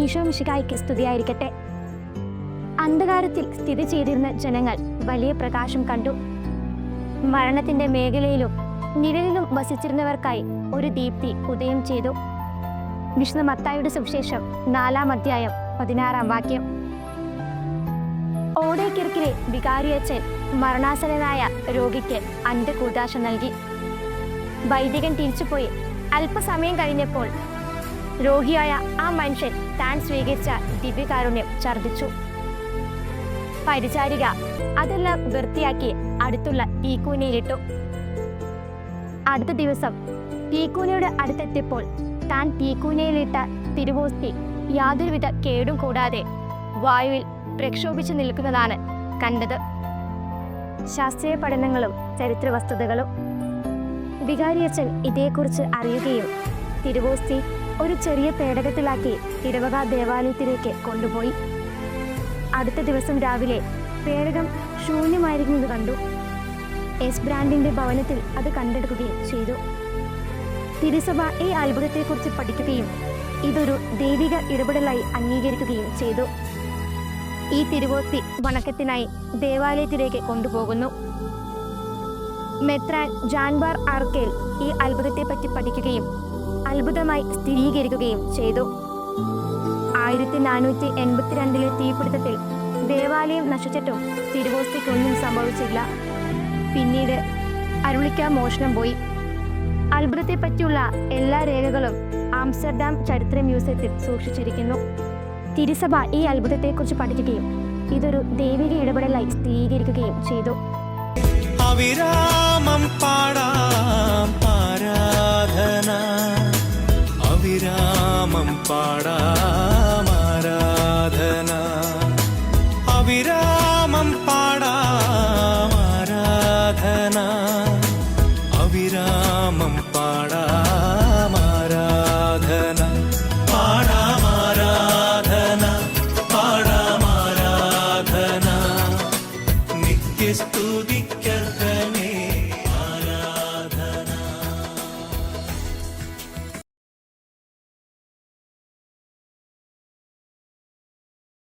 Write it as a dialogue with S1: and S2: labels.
S1: മിശികായ്ക്ക് സ്തുതിയായിരിക്കട്ടെ. അന്ധകാരത്തിൽ സ്ഥിതി ചെയ്തിരുന്ന ജനങ്ങൾ വലിയ പ്രകാശം കണ്ടു. മരണത്തിന്റെ മേഖലയിലും നിഴലിലും വസിച്ചിരുന്നവർക്കായി ഒരു ദീപ്തി ഉദയം ചെയ്തു. വിഷ്ണു മത്തായുടെ സുവിശേഷം നാലാം അധ്യായം പതിനാറാം വാക്യം. ഓടേക്കിറക്കിലെ വികാരിയച്ചൻ മരണാസനായ രോഗിക്ക് അന്ധകൂദാശ നൽകി. വൈദികൻ തിരിച്ചുപോയി. അല്പസമയം കഴിഞ്ഞപ്പോൾ രോഗിയായ ആ മനുഷ്യൻ താൻ സ്വീകരിച്ച ദിവ്യകാരുണ്യം ഛർദ്ദിച്ചു. പരിചാരിക അതെല്ലാം വൃത്തിയാക്കി അടുത്തുള്ള തീക്കൂനയിലിട്ടു. അടുത്ത ദിവസം തീക്കൂനയുടെ അടുത്തെത്തിയപ്പോൾ താൻ തീക്കൂനയിലിട്ട തിരുവോസ്തി യാതൊരുവിധ കേടും കൂടാതെ വായുവിൽ പ്രക്ഷോഭിച്ചു നിൽക്കുന്നതാണ് കണ്ടത്. ശാസ്ത്രീയ പഠനങ്ങളും ചരിത്ര വസ്തുതകളും വികാരിയച്ചൻ ഇതേക്കുറിച്ച് അറിയുകയും തിരുവോസ്തി ഒരു ചെറിയ പേടകത്തിലാക്കി ഇടവക ദേവാലയത്തിലേക്ക് കൊണ്ടുപോയി. അടുത്ത ദിവസം രാവിലെ പേടകം ശൂന്യമായിരിക്കുന്നത് കണ്ടു. എസ് ബ്രാൻഡിന്റെ ഭവനത്തിൽ അത് കണ്ടെടുക്കുകയും ചെയ്തു. തിരുസഭ ഈ അത്ഭുതത്തെക്കുറിച്ച് പഠിക്കുകയും ഇതൊരു ദൈവിക ഇടപെടലായി അംഗീകരിക്കുകയും ചെയ്തു. ഈ തിരുവോത്തി വണക്കത്തിനായി ദേവാലയത്തിലേക്ക് കൊണ്ടുപോകുന്നു. മെത്രാൻ ജാൻബാർ ആർക്കേൽ ഈ അത്ഭുതത്തെപ്പറ്റി പഠിക്കുകയും അത്ഭുതമായി സ്ഥിരീകരിക്കുകയും ചെയ്തു. ആയിരത്തി നാനൂറ്റി എൺപത്തിരണ്ടിലെ തീപിടുത്തത്തിൽ ദേവാലയം നശിച്ചിട്ടും തിരുവോസ്തിക്കൊന്നും സംഭവിച്ചില്ല. പിന്നീട് അരുളിക്ക മോഷണം പോയി. അത്ഭുതത്തെപ്പറ്റിയുള്ള എല്ലാ രേഖകളും ആംസ്റ്റർഡാം ചരിത്ര മ്യൂസിയത്തിൽ സൂക്ഷിച്ചിരിക്കുന്നു. തിരുസഭ ഈ അത്ഭുതത്തെക്കുറിച്ച് പഠിക്കുകയും ഇതൊരു ദൈവിക ഇടപെടലായി സ്ഥിരീകരിക്കുകയും ചെയ്തു.
S2: நாமம் பாடா.